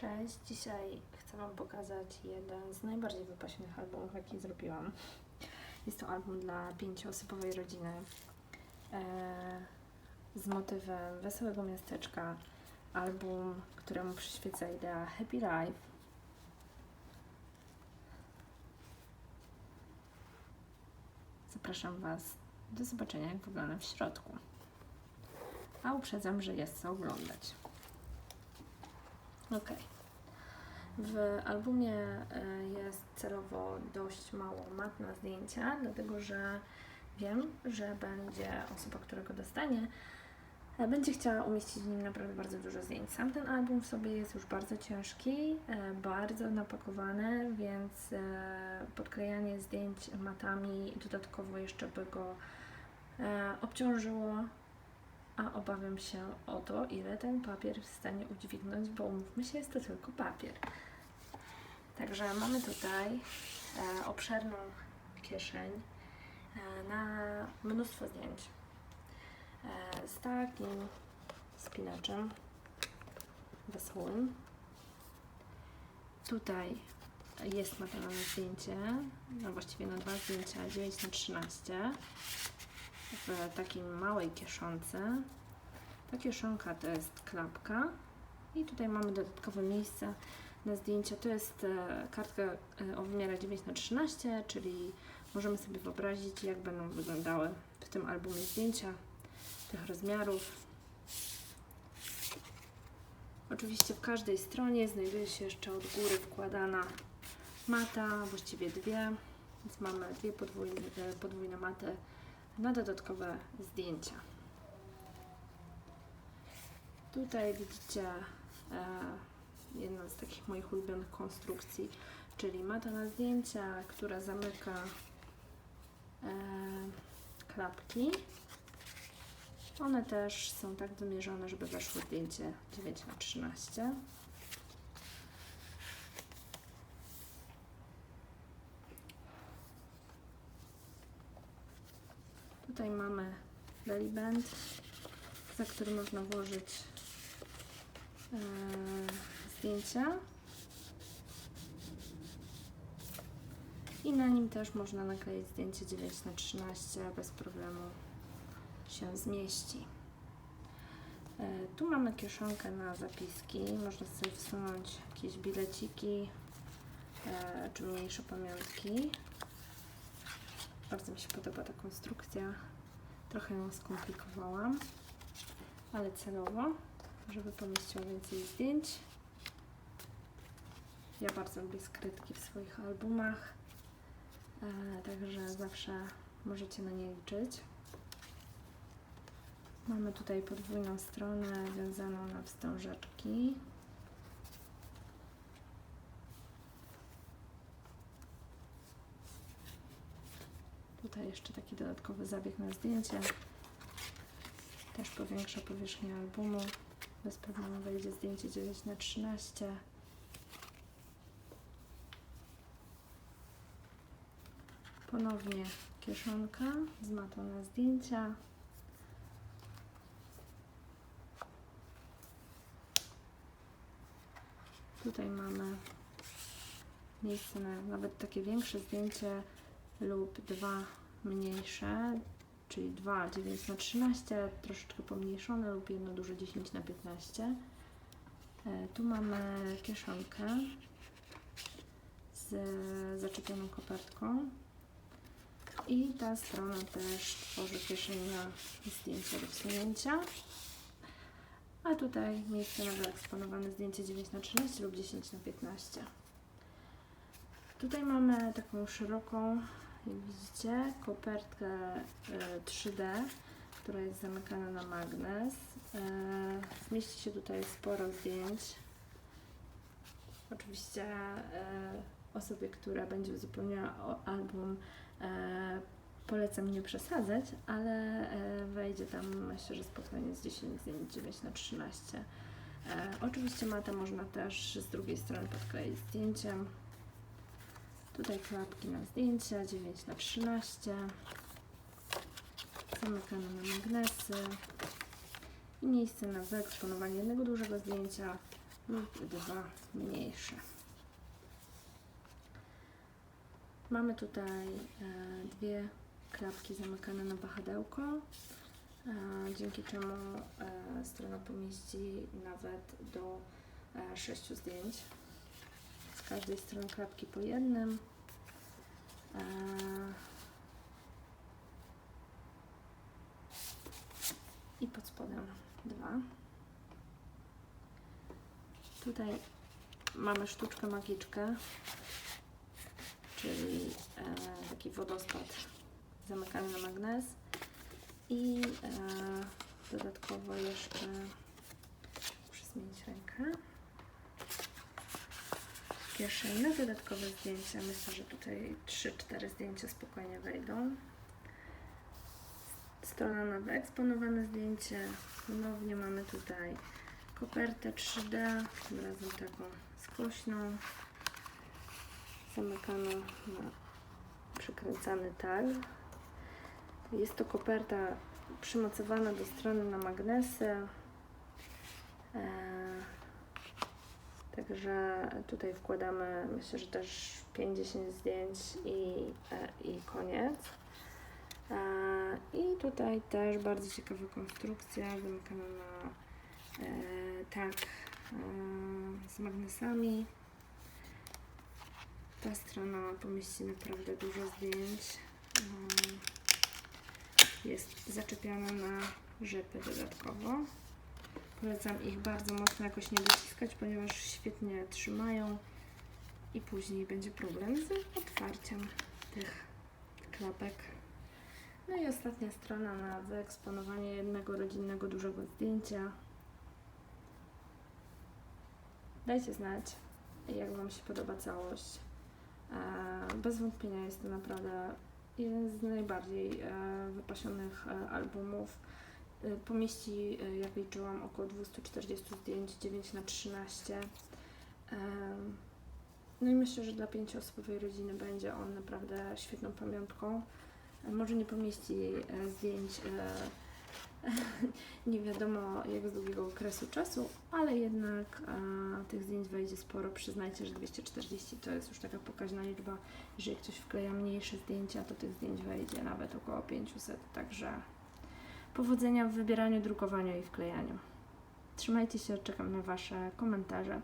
Cześć, dzisiaj chcę Wam pokazać jeden z najbardziej wypasionych albumów, jaki zrobiłam. Jest to album dla pięcioosobowej rodziny e, z motywem wesołego miasteczka. Album, któremu przyświeca idea Happy Life. Zapraszam Was do zobaczenia, jak wygląda w środku. A uprzedzam, że jest co oglądać. Ok. W albumie e, jest celowo dość mało mat na zdjęcia, dlatego że wiem, że będzie osoba, która go dostanie, e, będzie chciała umieścić w nim naprawdę bardzo dużo zdjęć. Sam ten album w sobie jest już bardzo ciężki, e, bardzo napakowany, więc podklejanie zdjęć matami dodatkowo jeszcze by go obciążyło a obawiam się o to, ile ten papier w stanie udźwignąć, bo umówmy się, jest to tylko papier. Także mamy tutaj e, obszerną kieszeń e, na mnóstwo zdjęć. E, z takim spinaczem wesołym. Tutaj jest materiał na zdjęcie, no właściwie na dwa zdjęcia 9 na 13 w takiej małej kieszonce. Ta kieszonka to jest klapka i tutaj mamy dodatkowe miejsce na zdjęcia. To jest e, kartka e, o wymiarze 9 na 13 czyli możemy sobie wyobrazić, jak będą wyglądały w tym albumie zdjęcia tych rozmiarów. Oczywiście w każdej stronie znajduje się jeszcze od góry wkładana mata, właściwie dwie, więc mamy dwie podwójne, e, podwójne maty na dodatkowe zdjęcia. Tutaj widzicie e, jedną z takich moich ulubionych konstrukcji, czyli mata na zdjęcia, która zamyka e, klapki. One też są tak wymierzone, żeby weszło zdjęcie 9 na 13 Tutaj mamy belly za który można włożyć e, zdjęcia. I na nim też można nakleić zdjęcie 9 na 13 bez problemu się zmieści. E, tu mamy kieszonkę na zapiski. Można sobie wsunąć jakieś bileciki e, czy mniejsze pamiątki. Bardzo mi się podoba ta konstrukcja. Trochę ją skomplikowałam, ale celowo, żeby pomieściła więcej zdjęć. Ja bardzo lubię skrytki w swoich albumach, e, także zawsze możecie na nie liczyć. Mamy tutaj podwójną stronę wiązaną na wstążeczki. Tutaj jeszcze taki dodatkowy zabieg na zdjęcie. Też powiększa powierzchnię albumu. Bez problemu wejdzie zdjęcie 9 na 13 Ponownie kieszonka z matą na zdjęcia. Tutaj mamy miejsce na nawet takie większe zdjęcie lub dwa mniejsze, czyli 2 9 na 13, troszeczkę pomniejszone lub jedno duże 10 na 15. E, tu mamy kieszonkę z zaczepioną kopertką i ta strona też tworzy kieszeń na zdjęcia do wsunięcia. A tutaj miejsce na wyeksponowane zdjęcie 9 na 13 lub 10 na 15. Tutaj mamy taką szeroką jak widzicie, kopertkę 3D, e, która jest zamykana na magnes. E, zmieści się tutaj sporo zdjęć. Oczywiście e, osobie, która będzie uzupełniała album, polecam nie przesadzać, ale wejdzie tam myślę, że spokojnie z 10 zdjęć 9 na 13. Oczywiście matę można też z drugiej strony podkleić zdjęciem. Tutaj klapki na zdjęcia, 9 na 13 zamykane na magnesy i miejsce na wyeksponowanie jednego dużego zdjęcia lub dwa mniejsze. Mamy tutaj e, dwie klapki zamykane na wahadełko, e, dzięki czemu e, strona pomieści nawet do sześciu zdjęć. Każdej strony klapki po jednym. E, I pod spodem dwa. Tutaj mamy sztuczkę magiczkę, czyli e, taki wodospad zamykany na magnes i e, dodatkowo jeszcze muszę zmienić rękę kieszeń na dodatkowe zdjęcia. Myślę, że tutaj 3-4 zdjęcia spokojnie wejdą. Strona na wyeksponowane zdjęcie. Ponownie mamy tutaj kopertę 3D, tym razem taką skośną, zamykaną na przykręcany tal. Jest to koperta przymocowana do strony na magnesy. Eee, Także tutaj wkładamy, myślę, że też 50 zdjęć i, e, i koniec. E, I tutaj też bardzo ciekawa konstrukcja, zamykana na e, tak z magnesami. Ta strona pomieści naprawdę dużo zdjęć. Jest zaczepiana na rzepy dodatkowo. Polecam ich bardzo mocno jakoś nie dociskać, ponieważ świetnie trzymają i później będzie problem z otwarciem tych klapek. No i ostatnia strona na wyeksponowanie jednego rodzinnego dużego zdjęcia. Dajcie znać, jak Wam się podoba całość. E, Bez wątpienia jest to naprawdę jeden z najbardziej e, wypasionych e, albumów. E, Pomieści, e, jak liczyłam, około 240 zdjęć, 9 na 13. Em, No i myślę, że dla pięcioosobowej rodziny będzie on naprawdę świetną pamiątką. Może nie pomieści e, zdjęć e, nie wiadomo jak z długiego okresu czasu, ale jednak e, tych zdjęć wejdzie sporo. Przyznajcie, że 240 to jest już taka pokaźna liczba. Jeżeli ktoś wkleja mniejsze zdjęcia, to tych zdjęć wejdzie nawet około 500. Także powodzenia w wybieraniu, drukowaniu i wklejaniu. Trzymajcie się, czekam na Wasze komentarze.